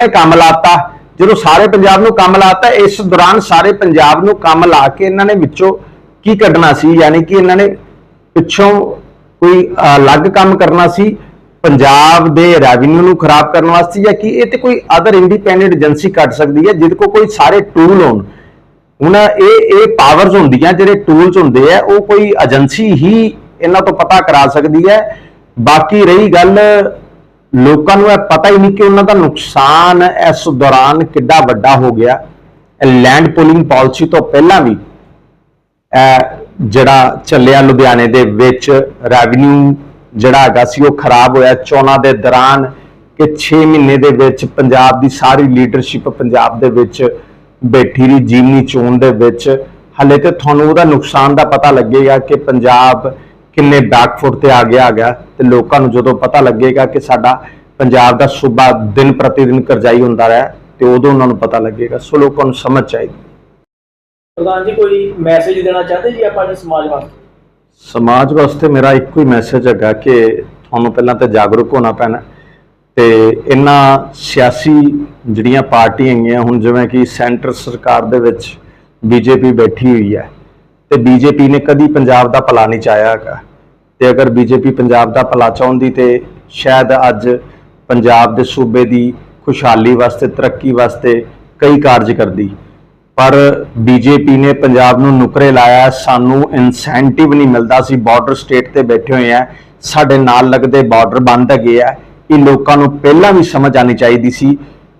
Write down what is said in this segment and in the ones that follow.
ਇਹ ਕੰਮ ਲਾਤਾ, ਜਦੋਂ ਸਾਰੇ ਪੰਜਾਬ ਨੂੰ ਕੰਮ ਲਾਤਾ, ਇਸ ਦੌਰਾਨ ਸਾਰੇ ਪੰਜਾਬ ਨੂੰ ਕੰਮ ਲਾ ਕੇ ਇਹਨਾਂ ਨੇ ਵਿੱਚੋਂ ਕੀ ਕੱਢਣਾ ਸੀ? ਯਾਨੀ ਕਿ ਇਹਨਾਂ ਨੇ ਪਿੱਛੋਂ ਕੋਈ ਅਲੱਗ ਕੰਮ ਕਰਨਾ ਸੀ, ਪੰਜਾਬ ਦੇ ਰੈਵਨਿਊ ਨੂੰ ਖਰਾਬ ਕਰਨ ਵਾਸਤੇ ਜਾਂ ਕਿ? ਇਹ ਤੇ ਕੋਈ ਅਦਰ ਇੰਡੀਪੈਂਡੈਂਟ ਏਜੰਸੀ ਕੱਢ ਸਕਦੀ ਹੈ, ਜਿਹਦੇ ਕੋਲ ਕੋਈ ਸਾਰੇ ਟੂਲ ਹੋਣ। ਹੁਣ ਇਹ ਇਹ ਪਾਵਰਸ ਹੁੰਦੀਆਂ, ਜਿਹੜੇ ਟੂਲਸ ਹੁੰਦੇ ਆ, ਉਹ ਕੋਈ ਏਜੰਸੀ ਹੀ ਇਹਨਾਂ ਤੋਂ ਪਤਾ ਕਰਾ ਸਕਦੀ ਹੈ। ਬਾਕੀ ਰਹੀ ਗੱਲ ਲੋਕਾਂ ਨੂੰ ਇਹ ਪਤਾ ਹੀ ਨਹੀਂ ਕਿ ਉਹਨਾਂ ਦਾ ਨੁਕਸਾਨ ਇਸ ਦੌਰਾਨ ਕਿੱਡਾ ਵੱਡਾ ਹੋ ਗਿਆ। ਲੈਂਡ ਪੂਲਿੰਗ ਪਾਲਿਸੀ ਤੋਂ ਪਹਿਲਾਂ ਵੀ, ਇਹ ਜਿਹੜਾ ਚੱਲਿਆ ਲੁਧਿਆਣੇ ਦੇ ਵਿੱਚ ਰੈਵਨਿਊ ਜਿਹੜਾ ਹੈਗਾ ਸੀ ਉਹ ਖਰਾਬ ਹੋਇਆ। ਚੋਣਾਂ ਦੇ ਦੌਰਾਨ ਕਿ 6 ਮਹੀਨੇ ਦੇ ਵਿੱਚ ਪੰਜਾਬ ਦੀ ਸਾਰੀ ਲੀਡਰਸ਼ਿਪ ਪੰਜਾਬ ਦੇ ਵਿੱਚ ਬੈਠੀ ਰਹੀ, ਜੀਵਨੀ ਚੋਣ ਦੇ ਵਿੱਚ। ਹਲੇ ਤੇ ਤੁਹਾਨੂੰ ਉਹਦਾ ਨੁਕਸਾਨ ਦਾ ਪਤਾ ਲੱਗੇਗਾ ਕਿ ਪੰਜਾਬ ਕਿੰਨੇ ਬੈਕਫੁੱਟ ਤੇ ਆ ਗਿਆ ਹੈਗਾ ਤੇ ਲੋਕਾਂ ਨੂੰ ਜਦੋਂ ਪਤਾ ਲੱਗੇਗਾ ਕਿ ਸਾਡਾ ਪੰਜਾਬ ਦਾ ਸੂਬਾ ਦਿਨ ਪ੍ਰਤੀ ਦਿਨ ਕਰਜ਼ਾਈ ਹੁੰਦਾ ਰਿਹਾ ਤੇ ਉਦੋਂ ਉਹਨਾਂ ਨੂੰ ਪਤਾ ਲੱਗੇਗਾ। ਸੋ ਲੋਕਾਂ ਨੂੰ ਸਮਝ ਚਾਹੀਦੀ। ਪ੍ਰਧਾਨ ਜੀ ਕੋਈ ਮੈਸੇਜ ਦੇਣਾ ਚਾਹਦੇ ਜੀ ਆਪਾਂ ਸਮਾਜ ਵਾਸਤੇ? ਸਮਾਜ ਵਾਸਤੇ ਮੇਰਾ ਇੱਕੋ ਹੀ ਮੈਸੇਜ ਹੈਗਾ ਕਿ ਤੁਹਾਨੂੰ ਪਹਿਲਾਂ ਤਾਂ ਜਾਗਰੂਕ ਹੋਣਾ ਪੈਣਾ ਤੇ ਇਹਨਾਂ ਸਿਆਸੀ ਜਿਹੜੀਆਂ ਪਾਰਟੀਆਂ ਹੈਗੀਆਂ ਹੁਣ ਜਿਵੇਂ ਕਿ ਸੈਂਟਰ ਸਰਕਾਰ ਦੇ ਵਿੱਚ ਬੀਜੇਪੀ ਬੈਠੀ ਹੋਈ ਹੈ ਤੇ ਬੀਜੇਪੀ ਨੇ ਕਦੀ ਪੰਜਾਬ ਦਾ ਭਲਾ ਨਹੀਂ ਚਾਹਿਆ ਹੈਗਾ। ਤੇ ਅਗਰ ਬੀਜੇਪੀ ਪੰਜਾਬ ਦਾ ਭਲਾ ਚਾਹੁੰਦੀ ਤੇ ਸ਼ਾਇਦ ਅੱਜ ਪੰਜਾਬ ਦੇ ਸੂਬੇ ਦੀ ਖੁਸ਼ਹਾਲੀ ਵਾਸਤੇ, ਤਰੱਕੀ ਵਾਸਤੇ ਕਈ ਕਾਰਜ ਕਰਦੀ। ਪਰ ਬੀਜੇਪੀ ਨੇ ਪੰਜਾਬ ਨੂੰ ਨੁਕਰੇ ਲਾਇਆ ਸਾਨੂੰ ਇਨਸੈਂਟਿਵ ਨਹੀਂ ਮਿਲਦਾ ਸੀ ਬਾਰਡਰ ਸਟੇਟ ਤੇ ਬੈਠੇ ਹੋਏ ਆ ਸਾਡੇ ਨਾਲ ਲੱਗਦੇ ਬਾਰਡਰ ਬੰਦ ਹੈਗੇ ਆ। ਇਹ ਲੋਕਾਂ ਨੂੰ ਪਹਿਲਾਂ ਵੀ ਸਮਝ ਆਣੀ ਚਾਹੀਦੀ ਸੀ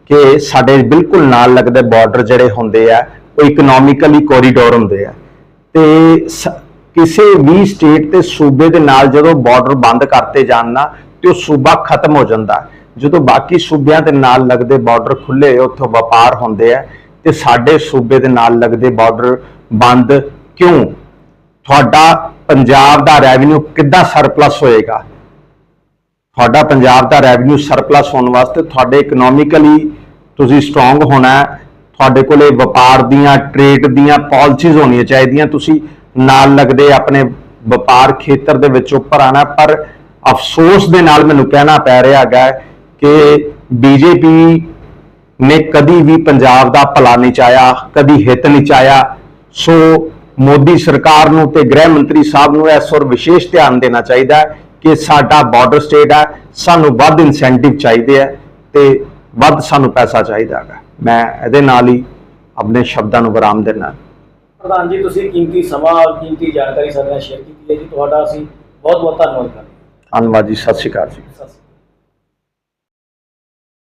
ਕਿ ਸਾਡੇ ਬਿਲਕੁਲ ਨਾਲ ਲੱਗਦੇ ਬਾਰਡਰ ਜਿਹੜੇ ਹੁੰਦੇ ਆ, ਉਹ ਇਕਨੋਮਿਕਲੀ ਕੋਰੀਡੋਰ ਹੁੰਦੇ ਆ। ਤੇ ਸ- ਕਿਸੇ ਵੀ ਸਟੇਟ ਤੇ ਸੂਬੇ ਦੇ ਨਾਲ ਜਦੋਂ ਬਾਰਡਰ ਬੰਦ ਕਰਤੇ ਜਾਣ ਨਾ, ਤੇ ਉਹ ਸੂਬਾ ਖਤਮ ਹੋ ਜਾਂਦਾ ਜਦੋਂ ਬਾਕੀ ਸੂਬਿਆਂ ਦੇ ਨਾਲ ਲੱਗਦੇ ਬਾਰਡਰ ਖੁੱਲੇ ਉੱਥੋਂ ਵਪਾਰ ਹੁੰਦੇ ਆ, ਤੇ ਸਾਡੇ ਸੂਬੇ ਦੇ ਨਾਲ ਲੱਗਦੇ ਬਾਰਡਰ ਬੰਦ ਕਿਉਂ? ਤੁਹਾਡਾ ਪੰਜਾਬ ਦਾ ਰੈਵਨਿਊ ਕਿੱਦਾਂ ਸਰਪਲਸ ਹੋਏਗਾ? ਤੁਹਾਡਾ ਪੰਜਾਬ ਦਾ ਰੈਵਨਿਊ ਸਰਪਲਸ ਹੋਣ ਵਾਸਤੇ ਤੁਹਾਡੇ ਇਕਨੋਮਿਕਲੀ ਤੁਸੀਂ ਸਟਰੋਂਗ ਹੋਣਾ ਤੁਹਾਡੇ ਕੋਲੇ ਵਪਾਰ ਦੀਆਂ ਟ੍ਰੇਡ ਦੀਆਂ ਪਾਲਿਸੀਜ਼ ਹੋਣੀਆਂ ਚਾਹੀਦੀਆਂ ਤੁਸੀਂ। ਨਾਲ ਲੱਗਦੇ ਆਪਣੇ ਵਪਾਰ ਖੇਤਰ ਦੇ ਵਿੱਚ ਉੱਪਰ ਆਣਾ ਪਰ ਅਫਸੋਸ ਦੇ ਨਾਲ ਮੈਨੂੰ ਕਹਿਣਾ ਪੈ ਰਿਹਾ ਹੈਗਾ ਕਿ ਬੀਜੇਪੀ ਨੇ ਕਦੀ ਵੀ ਪੰਜਾਬ ਦਾ ਭਲਾ ਨਹੀਂ ਚਾਹਿਆ, ਕਦੀ ਹਿੱਤ ਨਹੀਂ ਚਾਹਿਆ। ਸੋ ਮੋਦੀ ਸਰਕਾਰ ਨੂੰ ਤੇ ਗ੍ਰਹਿ ਮੰਤਰੀ ਸਾਹਿਬ ਨੂੰ ਇਸ ਔਰ ਵਿਸ਼ੇਸ਼ ਧਿਆਨ ਦੇਣਾ ਚਾਹੀਦਾ ਹੈ ਕਿ ਸਾਡਾ ਬਾਰਡਰ ਸਟੇਟ ਹੈ, ਸਾਨੂੰ ਵੱਧ ਇਨਸੈਂਟਿਵ ਚਾਹੀਦੇ ਹੈ ਤੇ ਵੱਧ ਸਾਨੂੰ ਪੈਸਾ ਚਾਹੀਦਾ ਹੈਗਾ। ਮੈਂ ਇਹਦੇ ਨਾਲ ਹੀ ਆਪਣੇ ਸ਼ਬਦਾਂ ਨੂੰ ਵਿਰਾਮ ਦੇਣਾ ਪ੍ਰਧਾਨ ਜੀ ਤੁਸੀਂ ਕੀਮਤੀ ਸਮਾਂ ਔਰ ਕੀਮਤੀ ਜਾਣਕਾਰੀ ਸਾਡੇ ਨਾਲ ਸ਼ੇਅਰ ਕੀਤੀ ਹੈ ਜੀ। ਤੁਹਾਡਾ ਅਸੀਂ ਬਹੁਤ ਬਹੁਤ ਧੰਨਵਾਦ ਕਰਦੇ ਧੰਨਵਾਦ ਜੀ ਸਤਿ ਸ਼੍ਰੀ ਅਕਾਲ ਜੀ। ਹਾਂ ਸਤਿ ਸ਼੍ਰੀ ਅਕਾਲ।